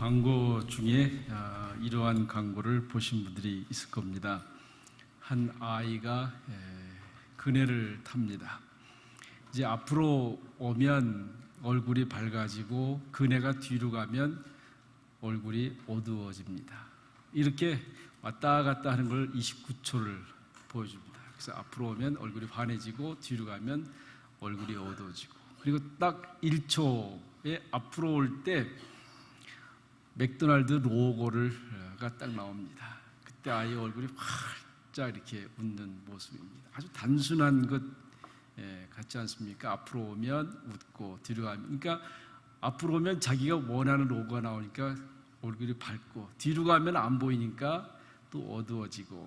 광고 중에 아, 이러한 광고를 보신 분들이 있을 겁니다. 한 아이가 에, 그네를 탑니다. 이제 앞으로 오면 얼굴이 밝아지고 그네가 뒤로 가면 얼굴이 어두워집니다. 이렇게 왔다 갔다 하는 걸 29초를 보여줍니다. 그래서 앞으로 오면 얼굴이 환해지고 뒤로 가면 얼굴이 어두워지고 그리고 딱 1초에 앞으로 올 때 맥도날드 로고를가 딱 나옵니다. 그때 아이 얼굴이 활짝 이렇게 웃는 모습입니다. 아주 단순한 것 예, 같지 않습니까? 앞으로 오면 웃고 뒤로 가면 그러니까 앞으로 오면 자기가 원하는 로고가 나오니까 얼굴이 밝고 뒤로 가면 안 보이니까 또 어두워지고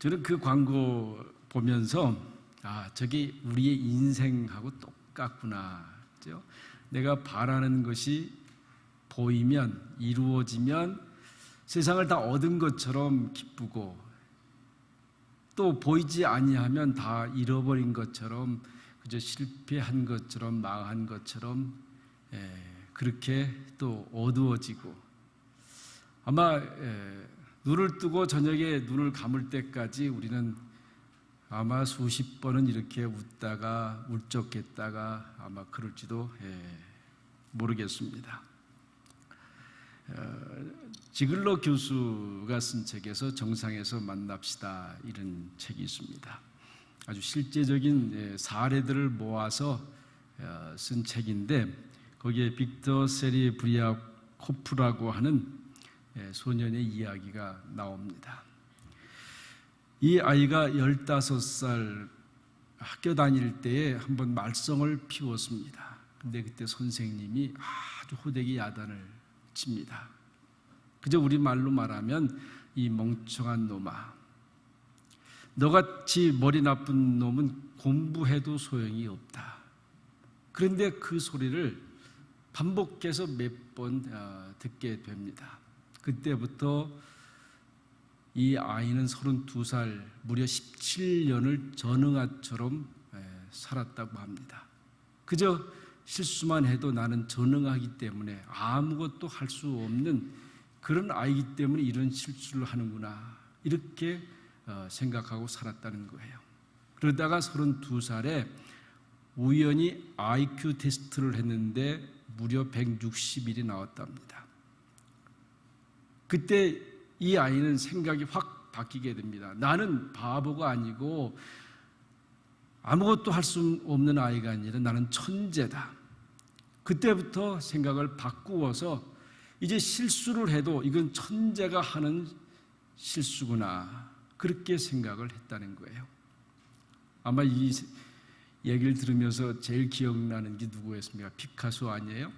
저는 그 광고 보면서 아 저게 우리의 인생하고 똑같구나 그죠? 내가 바라는 것이 보이면 이루어지면 세상을 다 얻은 것처럼 기쁘고 또 보이지 아니하면 다 잃어버린 것처럼 그저 실패한 것처럼 망한 것처럼 예, 그렇게 또 어두워지고 아마 예, 눈을 뜨고 저녁에 눈을 감을 때까지 우리는 아마 수십 번은 이렇게 웃다가 울적했다가 아마 그럴지도 예, 모르겠습니다. 어, 지글러 교수가 쓴 책에서 정상에서 만납시다 이런 책이 있습니다. 아주 실제적인 예, 사례들을 모아서 어, 쓴 책인데 거기에 빅터 세리 브리아 코프라고 하는 예, 소년의 이야기가 나옵니다. 이 아이가 15살 학교 다닐 때에 한번 말썽을 피웠습니다. 근데 그때 선생님이 아주 호되게 야단을 칩니다. 그저 우리 말로 말하면 이 멍청한 놈아. 너같이 머리 나쁜 놈은 공부해도 소용이 없다. 그런데 그 소리를 반복해서 몇 번 듣게 됩니다. 그때부터 이 아이는 32살, 무려 17년을 전응아처럼 살았다고 합니다. 그저 실수만 해도 나는 전응하기 때문에 아무것도 할 수 없는 그런 아이기 때문에 이런 실수를 하는구나. 이렇게 어, 생각하고 살았다는 거예요. 그러다가 32살에 우연히 IQ 테스트를 했는데 무려 160일이 나왔답니다. 그때 이 아이는 생각이 확 바뀌게 됩니다. 나는 바보가 아니고 아무것도 할 수 없는 아이가 아니라 나는 천재다. 그때부터 생각을 바꾸어서 이제 실수를 해도 이건 천재가 하는 실수구나. 그렇게 생각을 했다는 거예요. 아마 이 얘기를 들으면서 제일 기억나는 게 누구였습니까? 피카소 아니에요?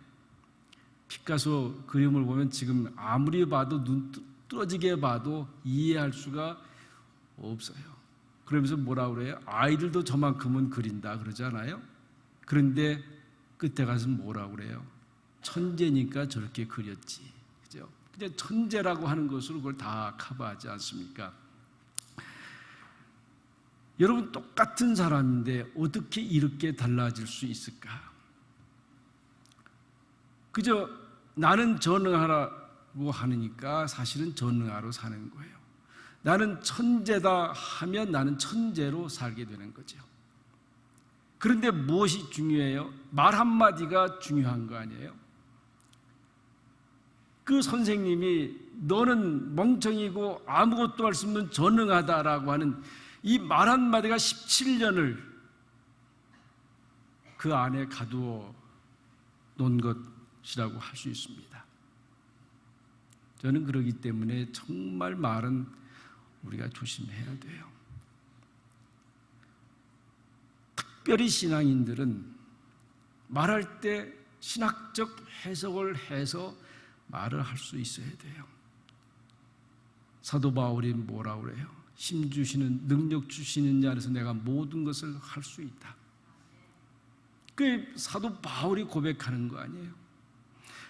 피카소 그림을 보면 지금 아무리 봐도 눈 뚫어지게 봐도 이해할 수가 없어요. 그러면서 뭐라 그래요? 아이들도 저만큼은 그린다 그러잖아요. 그런데 끝에 가서 뭐라 그래요? 천재니까 저렇게 그렸지. 그죠? 그냥 천재라고 하는 것으로 그걸 다 커버하지 않습니까? 여러분 똑같은 사람인데 어떻게 이렇게 달라질 수 있을까? 그저 나는 전능하라고 하니까 사실은 전능하러 사는 거예요. 나는 천재다 하면 나는 천재로 살게 되는 거죠. 그런데 무엇이 중요해요? 말 한마디가 중요한 거 아니에요? 그 선생님이 너는 멍청이고 아무것도 할 수 없는 전능하다라고 하는 이 말 한마디가 17년을 그 안에 가두어 놓은 것이라고 할 수 있습니다. 저는 그러기 때문에 정말 말은 우리가 조심해야 돼요. 특별히 신앙인들은 말할 때 신학적 해석을 해서 말을 할 수 있어야 돼요. 사도 바울이 뭐라 그래요? 힘 주시는 능력 주시는 자에서 내가 모든 것을 할 수 있다. 그 사도 바울이 고백하는 거 아니에요?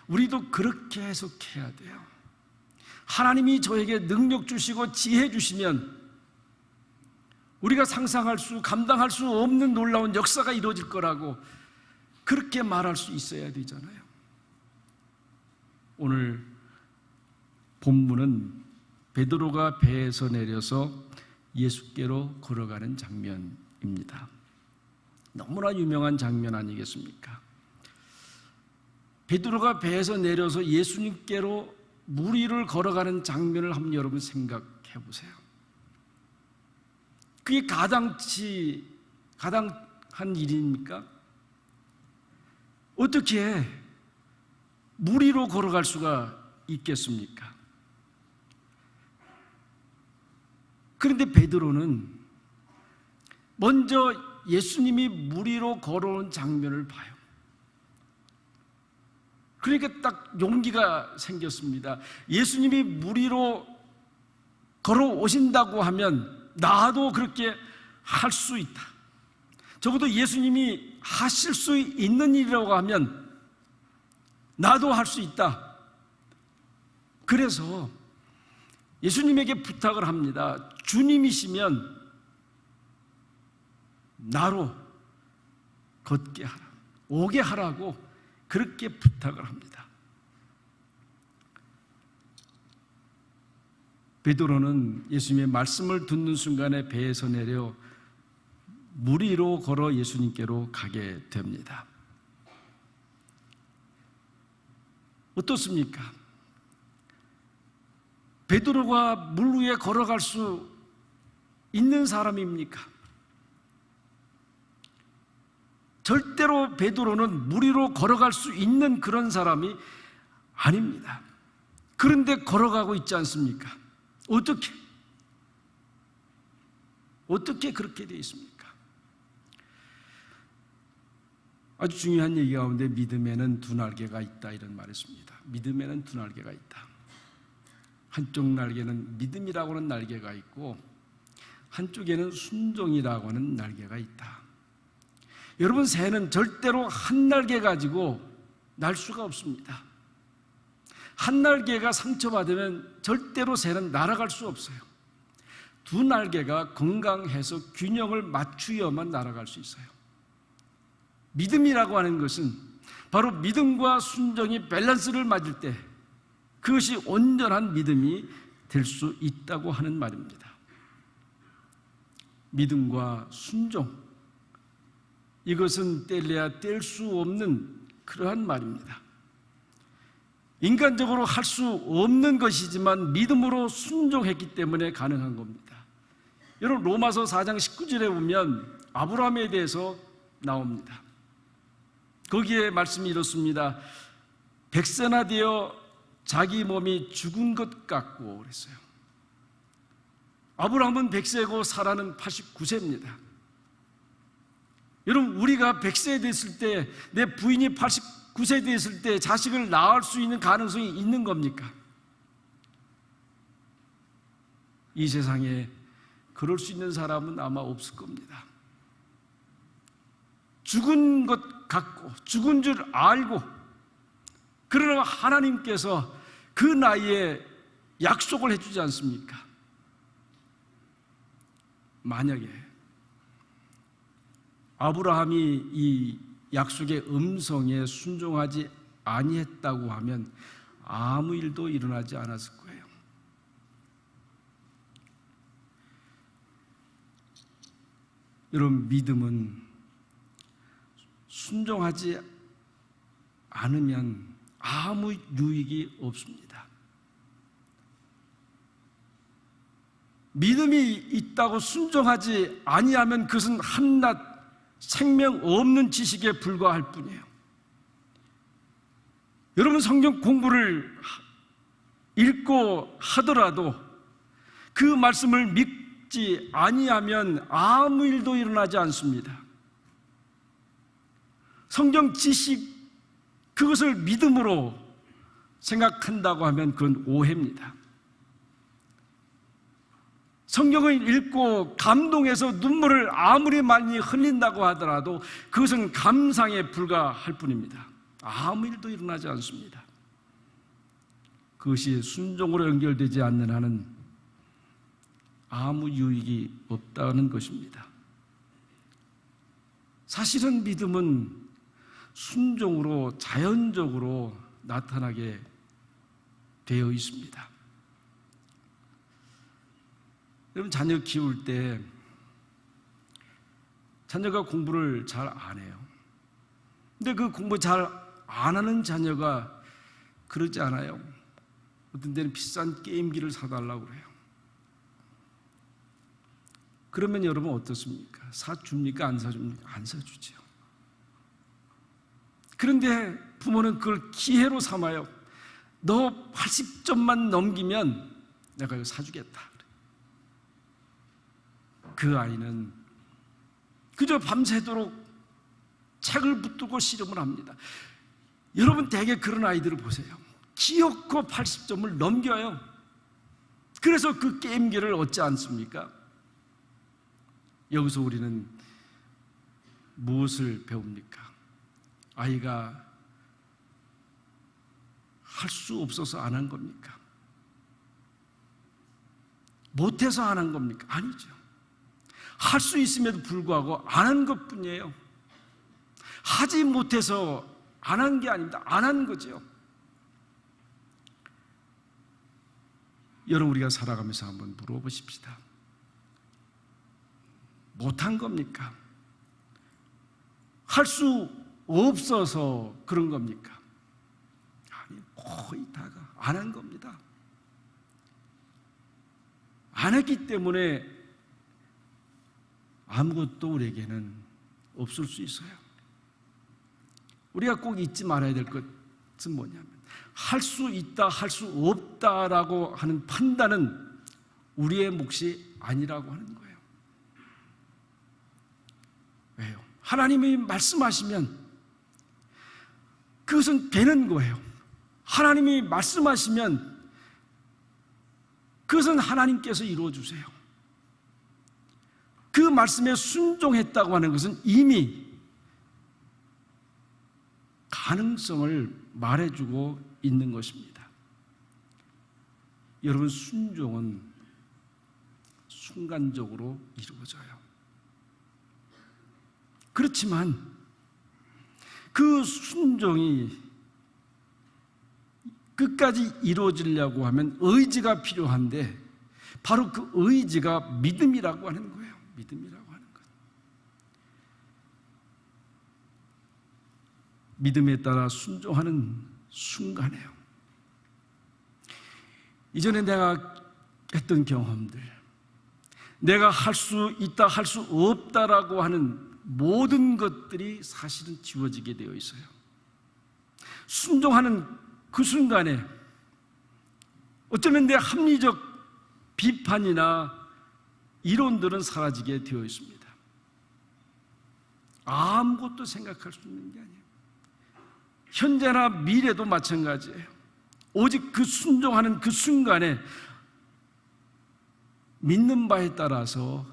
우리도 그렇게 해석해야 돼요. 하나님이 저에게 능력 주시고 지혜 주시면 우리가 상상할 수, 감당할 수 없는 놀라운 역사가 이루어질 거라고 그렇게 말할 수 있어야 되잖아요. 오늘 본문은 베드로가 배에서 내려서 예수께로 걸어가는 장면입니다. 너무나 유명한 장면 아니겠습니까? 베드로가 배에서 내려서 예수님께로 물 위를 걸어가는 장면을 한번 여러분 생각해 보세요. 그게 가당치 가당한 일입니까? 어떻게 물 위로 걸어갈 수가 있겠습니까? 그런데 베드로는 먼저 예수님이 물 위로 걸어온 장면을 봐요. 그러니까 딱 용기가 생겼습니다. 예수님이 물 위로 걸어오신다고 하면 나도 그렇게 할 수 있다. 적어도 예수님이 하실 수 있는 일이라고 하면 나도 할 수 있다. 그래서 예수님에게 부탁을 합니다. 주님이시면 나로 걷게 하라. 오게 하라고 그렇게 부탁을 합니다. 베드로는 예수님의 말씀을 듣는 순간에 배에서 내려 물 위로 걸어 예수님께로 가게 됩니다. 어떻습니까? 베드로가 물 위에 걸어갈 수 있는 사람입니까? 절대로 베드로는 물 위로 걸어갈 수 있는 그런 사람이 아닙니다. 그런데 걸어가고 있지 않습니까? 어떻게? 어떻게 그렇게 되어 있습니까? 아주 중요한 얘기 가운데 믿음에는 두 날개가 있다 이런 말이 있습니다. 믿음에는 두 날개가 있다. 한쪽 날개는 믿음이라고 하는 날개가 있고 한쪽에는 순종이라고 하는 날개가 있다. 여러분 새는 절대로 한 날개 가지고 날 수가 없습니다. 한 날개가 상처받으면 절대로 새는 날아갈 수 없어요. 두 날개가 건강해서 균형을 맞추어만 날아갈 수 있어요. 믿음이라고 하는 것은 바로 믿음과 순종이 밸런스를 맞을 때 그것이 온전한 믿음이 될 수 있다고 하는 말입니다. 믿음과 순종 이것은 뗄래야 뗄 수 없는 그러한 말입니다. 인간적으로 할 수 없는 것이지만 믿음으로 순종했기 때문에 가능한 겁니다. 여러분 로마서 4장 19절에 보면 아브라함에 대해서 나옵니다. 거기에 말씀이 이렇습니다. 백세나 되어 자기 몸이 죽은 것 같고 그랬어요. 아브라함은 100세고 사라는 89세입니다. 여러분 우리가 100세 됐을 때 내 부인이 89세 됐을 때 자식을 낳을 수 있는 가능성이 있는 겁니까? 이 세상에 그럴 수 있는 사람은 아마 없을 겁니다. 죽은 것 같고 죽은 줄 알고 그러나 하나님께서 그 나이에 약속을 해주지 않습니까? 만약에 아브라함이 이 약속의 음성에 순종하지 아니했다고 하면 아무 일도 일어나지 않았을 거예요. 여러분 믿음은 순종하지 않으면 아무 유익이 없습니다. 믿음이 있다고 순종하지 아니하면 그것은 한낱 생명 없는 지식에 불과할 뿐이에요. 여러분 성경 공부를 읽고 하더라도 그 말씀을 믿지 아니하면 아무 일도 일어나지 않습니다. 성경 지식 그것을 믿음으로 생각한다고 하면 그건 오해입니다. 성경을 읽고 감동해서 눈물을 아무리 많이 흘린다고 하더라도 그것은 감상에 불과할 뿐입니다. 아무 일도 일어나지 않습니다. 그것이 순종으로 연결되지 않는 한은 아무 유익이 없다는 것입니다. 사실은 믿음은 순종으로 자연적으로 나타나게 되어 있습니다. 여러분 자녀 키울 때 자녀가 공부를 잘 안 해요. 근데 그 공부 잘 안 하는 자녀가 그러지 않아요. 어떤 때는 비싼 게임기를 사달라고 그래요. 그러면 여러분 어떻습니까? 사줍니까? 안 사줍니까? 안 사주죠. 그런데 부모는 그걸 기회로 삼아요. 너 80점만 넘기면 내가 이거 사주겠다. 그 아이는 그저 밤새도록 책을 붙들고 씨름을 합니다. 여러분 대개 그런 아이들을 보세요. 기어코 80점을 넘겨요. 그래서 그 게임기를 얻지 않습니까? 여기서 우리는 무엇을 배웁니까? 아이가 할 수 없어서 안 한 겁니까? 못해서 안 한 겁니까? 아니죠. 할 수 있음에도 불구하고 안 한 것 뿐이에요. 하지 못해서 안 한 게 아닙니다. 안 한 거죠. 여러분, 우리가 살아가면서 한번 물어보십시다. 못한 겁니까? 할 수 없어서 그런 겁니까? 아니, 거의 다가 안 한 겁니다. 안 했기 때문에 아무것도 우리에게는 없을 수 있어요. 우리가 꼭 잊지 말아야 될 것은 뭐냐면 할 수 있다, 할 수 없다라고 하는 판단은 우리의 몫이 아니라고 하는 거예요. 왜요? 하나님이 말씀하시면 그것은 되는 거예요. 하나님이 말씀하시면 그것은 하나님께서 이루어 주세요. 그 말씀에 순종했다고 하는 것은 이미 가능성을 말해주고 있는 것입니다. 여러분, 순종은 순간적으로 이루어져요. 그렇지만 그 순종이 끝까지 이루어지려고 하면 의지가 필요한데 바로 그 의지가 믿음이라고 하는 거예요. 믿음이라고 하는 것. 믿음에 따라 순종하는 순간에요. 이전에 내가 했던 경험들, 내가 할 수 있다, 할 수 없다라고 하는 모든 것들이 사실은 지워지게 되어 있어요. 순종하는 그 순간에 어쩌면 내 합리적 비판이나 이론들은 사라지게 되어 있습니다. 아무것도 생각할 수 있는 게 아니에요. 현재나 미래도 마찬가지예요. 오직 그 순종하는 그 순간에 믿는 바에 따라서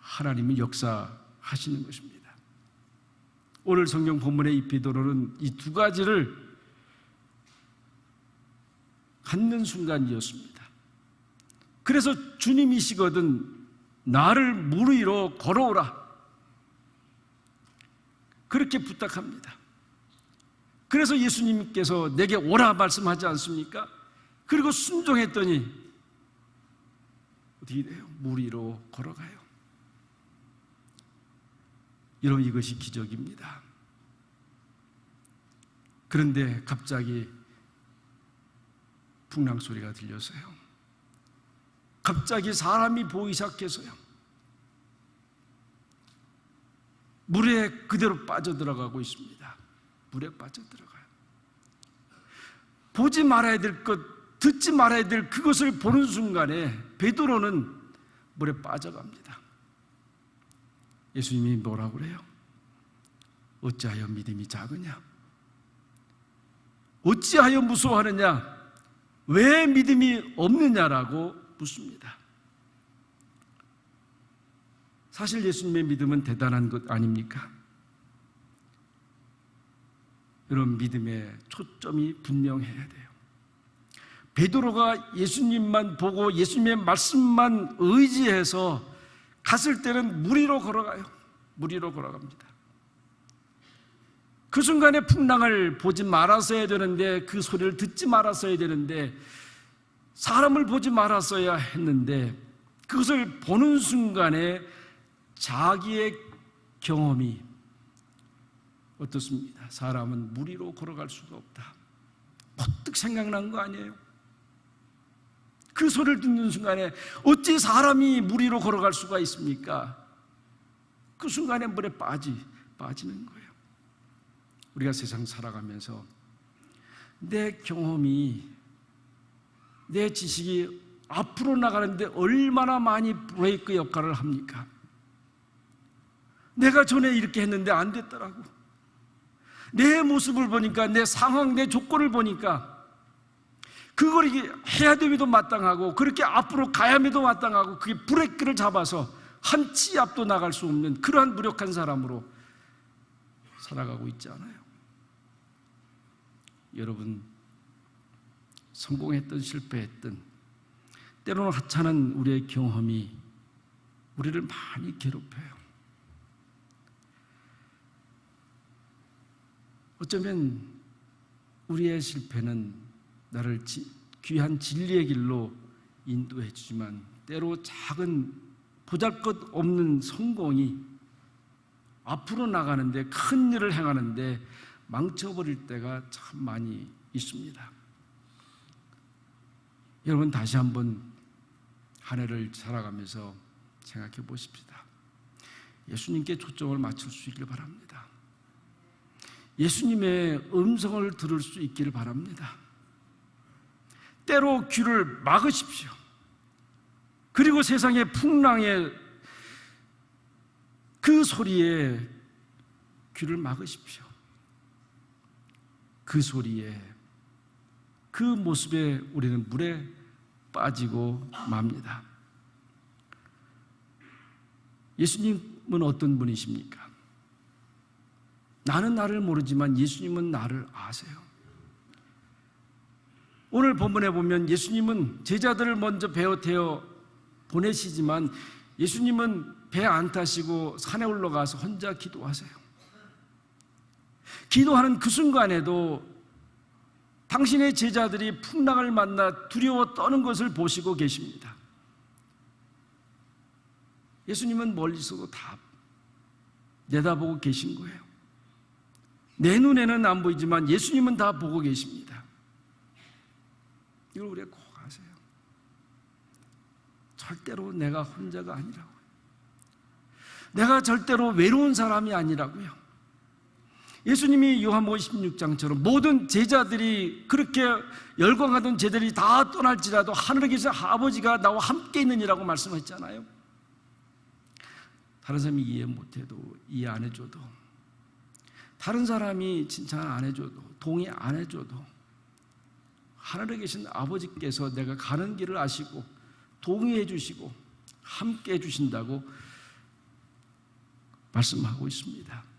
하나님이 역사하시는 것입니다. 오늘 성경 본문의 이 베드로는 이 두 가지를 갖는 순간이었습니다. 그래서 주님이시거든 나를 물 위로 걸어오라. 그렇게 부탁합니다. 그래서 예수님께서 내게 오라 말씀하지 않습니까? 그리고 순종했더니 어떻게 돼요? 물 위로 걸어가요. 여러분 이것이 기적입니다. 그런데 갑자기 풍랑 소리가 들려서요. 갑자기 사람이 보이기 시작해서요. 물에 그대로 빠져들어가고 있습니다. 물에 빠져들어가요. 보지 말아야 될 것, 듣지 말아야 될 그것을 보는 순간에 베드로는 물에 빠져갑니다. 예수님이 뭐라고 그래요? 어찌하여 믿음이 작으냐? 어찌하여 무서워하느냐? 왜 믿음이 없느냐라고 묻습니다. 사실 예수님의 믿음은 대단한 것 아닙니까? 여러분 믿음의 초점이 분명해야 돼요. 베드로가 예수님만 보고 예수님의 말씀만 의지해서 갔을 때는 물 위로 걸어가요. 물 위로 걸어갑니다. 그 순간에 풍랑을 보지 말았어야 되는데 그 소리를 듣지 말았어야 되는데 사람을 보지 말았어야 했는데 그것을 보는 순간에 자기의 경험이 어떻습니까? 사람은 물 위로 걸어갈 수가 없다. 퍼뜩 생각난 거 아니에요? 그 소리를 듣는 순간에 어찌 사람이 물 위로 걸어갈 수가 있습니까? 그 순간에 물에 빠지, 빠지는 거예요. 우리가 세상 살아가면서 내 경험이, 내 지식이 앞으로 나가는데 얼마나 많이 브레이크 역할을 합니까? 내가 전에 이렇게 했는데 안 됐더라고. 내 모습을 보니까, 내 상황, 내 조건을 보니까, 그걸 해야 됨에도 마땅하고, 그렇게 앞으로 가야함에도 마땅하고, 그게 브레이크를 잡아서 한 치 앞도 나갈 수 없는 그러한 무력한 사람으로 살아가고 있지 않아요. 여러분, 성공했든 실패했든, 때로는 하찮은 우리의 경험이 우리를 많이 괴롭혀요. 어쩌면 우리의 실패는 나를 지- 귀한 진리의 길로 인도해 주지만 때로 작은 보잘것 없는 성공이 앞으로 나가는데 큰 일을 행하는데 망쳐버릴 때가 참 많이 있습니다. 여러분 다시 한번 한 해를 살아가면서 생각해 보십시다. 예수님께 초점을 맞출 수 있길 바랍니다. 예수님의 음성을 들을 수 있기를 바랍니다. 때로 귀를 막으십시오. 그리고 세상의 풍랑에 그 소리에 귀를 막으십시오. 그 소리에 그 모습에 우리는 물에 빠지고 맙니다. 예수님은 어떤 분이십니까? 나는 나를 모르지만 예수님은 나를 아세요. 오늘 본문에 보면 예수님은 제자들을 먼저 배어 태워 보내시지만 예수님은 배 안 타시고 산에 올라가서 혼자 기도하세요. 기도하는 그 순간에도 당신의 제자들이 풍랑을 만나 두려워 떠는 것을 보시고 계십니다. 예수님은 멀리서도 다 내다보고 계신 거예요. 내 눈에는 안 보이지만 예수님은 다 보고 계십니다. 이걸 우리가 꼭 아세요. 절대로 내가 혼자가 아니라고요. 내가 절대로 외로운 사람이 아니라고요. 예수님이 요한복음 16장처럼 모든 제자들이 그렇게 열광하던 제자들이 다 떠날지라도 하늘에 계신 아버지가 나와 함께 있느니라고 말씀했잖아요. 다른 사람이 이해 못해도 이해 안 해줘도 다른 사람이 칭찬 안 해줘도 동의 안 해줘도 하늘에 계신 아버지께서 내가 가는 길을 아시고 동의해 주시고 함께 해 주신다고 말씀하고 있습니다.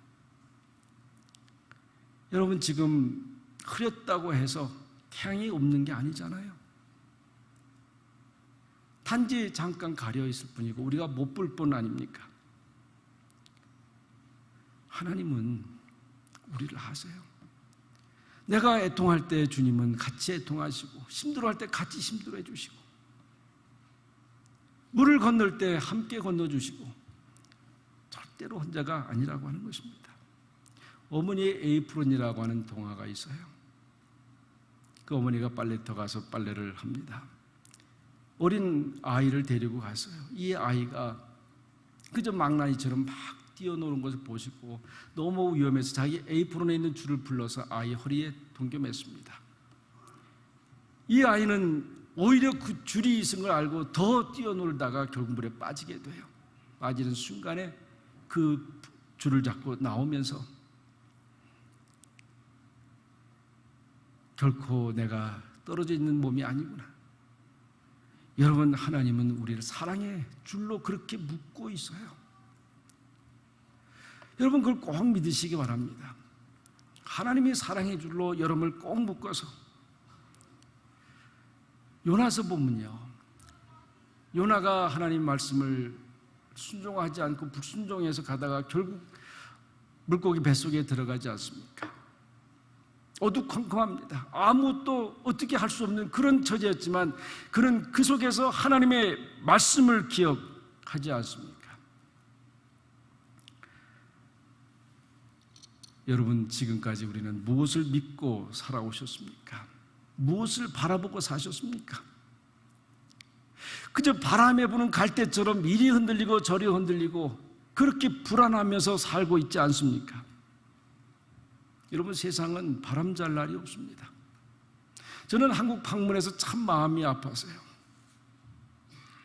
여러분 지금 흐렸다고 해서 태양이 없는 게 아니잖아요. 단지 잠깐 가려 있을 뿐이고 우리가 못 볼 뿐 아닙니까? 하나님은 우리를 아세요. 내가 애통할 때 주님은 같이 애통하시고 힘들어할 때 같이 힘들어해 주시고 물을 건널 때 함께 건너 주시고 절대로 혼자가 아니라고 하는 것입니다. 어머니의 에이프론이라고 하는 동화가 있어요. 그 어머니가 빨래터 가서 빨래를 합니다. 어린 아이를 데리고 갔어요. 이 아이가 그저 망나니처럼 막 뛰어노는 것을 보시고 너무 위험해서 자기 에이프론에 있는 줄을 불러서 아이 허리에 동겨맸습니다. 이 아이는 오히려 그 줄이 있은 걸 알고 더 뛰어놀다가 결국 물에 빠지게 돼요. 빠지는 순간에 그 줄을 잡고 나오면서 결코 내가 떨어져 있는 몸이 아니구나. 여러분, 하나님은 우리를 사랑의 줄로 그렇게 묶고 있어요. 여러분, 그걸 꼭 믿으시기 바랍니다. 하나님이 사랑의 줄로 여러분을 꼭 묶어서 요나서 보면요. 요나가 하나님 말씀을 순종하지 않고 불순종해서 가다가 결국 물고기 뱃속에 들어가지 않습니까? 어두컴컴합니다. 아무도 어떻게 할 수 없는 그런 처지였지만 그는 그 속에서 하나님의 말씀을 기억하지 않습니까? 여러분 지금까지 우리는 무엇을 믿고 살아오셨습니까? 무엇을 바라보고 사셨습니까? 그저 바람에 부는 갈대처럼 이리 흔들리고 저리 흔들리고 그렇게 불안하면서 살고 있지 않습니까? 여러분 세상은 바람 잘 날이 없습니다. 저는 한국 방문해서 참 마음이 아파서요.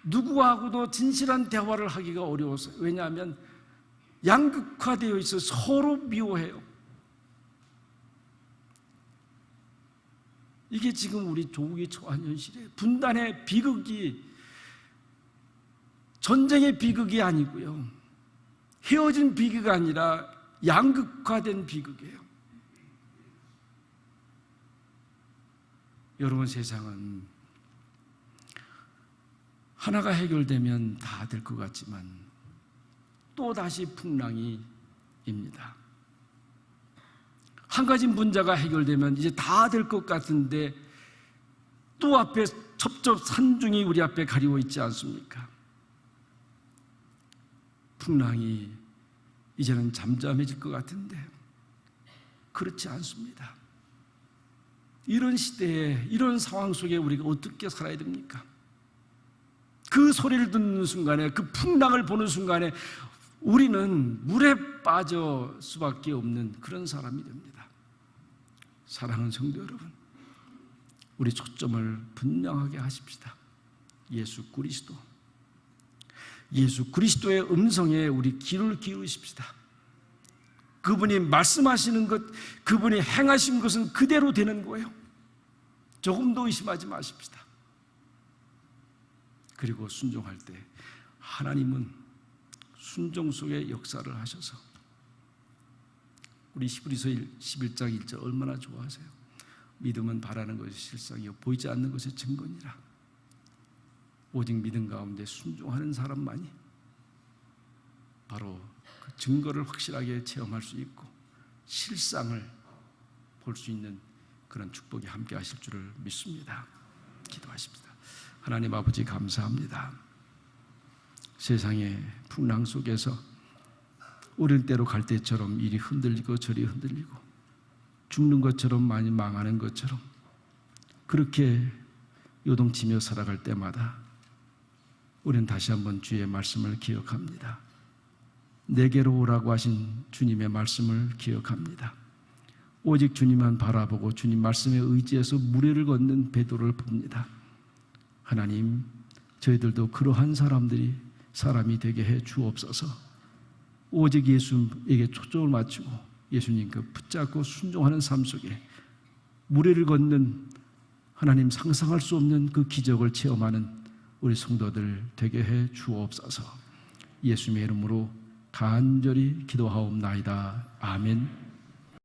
누구하고도 진실한 대화를 하기가 어려워서요. 왜냐하면 양극화되어 있어 서로 미워해요. 이게 지금 우리 조국이 처한 현실이에요. 분단의 비극이 전쟁의 비극이 아니고요. 헤어진 비극이 아니라 양극화된 비극이에요. 여러분 세상은 하나가 해결되면 다 될 것 같지만 또 다시 풍랑이 입니다. 한 가지 문제가 해결되면 이제 다 될 것 같은데 또 앞에 첩첩 산중이 우리 앞에 가리고 있지 않습니까? 풍랑이 이제는 잠잠해질 것 같은데 그렇지 않습니다. 이런 시대에 이런 상황 속에 우리가 어떻게 살아야 됩니까? 그 소리를 듣는 순간에 그 풍랑을 보는 순간에 우리는 물에 빠져 수밖에 없는 그런 사람이 됩니다. 사랑하는 성도 여러분, 우리 초점을 분명하게 하십시다. 예수 그리스도. 예수 그리스도의 음성에 우리 귀를 기울이십시다. 그분이 말씀하시는 것, 그분이 행하신 것은 그대로 되는 거예요. 조금도 의심하지 마십시다. 그리고 순종할 때 하나님은 순종 속에 역사를 하셔서 우리 히브리서 11장 1절 얼마나 좋아하세요? 믿음은 바라는 것이 실상이요 보이지 않는 것의 증거니라. 오직 믿음 가운데 순종하는 사람만이 바로 그 증거를 확실하게 체험할 수 있고 실상을 볼 수 있는 그런 축복이 함께 하실 줄을 믿습니다. 기도하십니다. 하나님 아버지 감사합니다. 세상의 풍랑 속에서 어린 때로 갈 때처럼 이리 흔들리고 저리 흔들리고 죽는 것처럼 많이 망하는 것처럼 그렇게 요동치며 살아갈 때마다 우리는 다시 한번 주의 말씀을 기억합니다. 내게로 오라고 하신 주님의 말씀을 기억합니다. 오직 주님만 바라보고 주님 말씀에 의지해서 무례를 걷는 베드로를 봅니다. 하나님, 저희들도 그러한 사람들이 사람이 되게 해 주옵소서. 오직 예수에게 초점을 맞추고 예수님 그 붙잡고 순종하는 삶 속에 무례를 걷는 하나님 상상할 수 없는 그 기적을 체험하는 우리 성도들 되게 해 주옵소서. 예수님의 이름으로 간절히 기도하옵나이다. 아멘.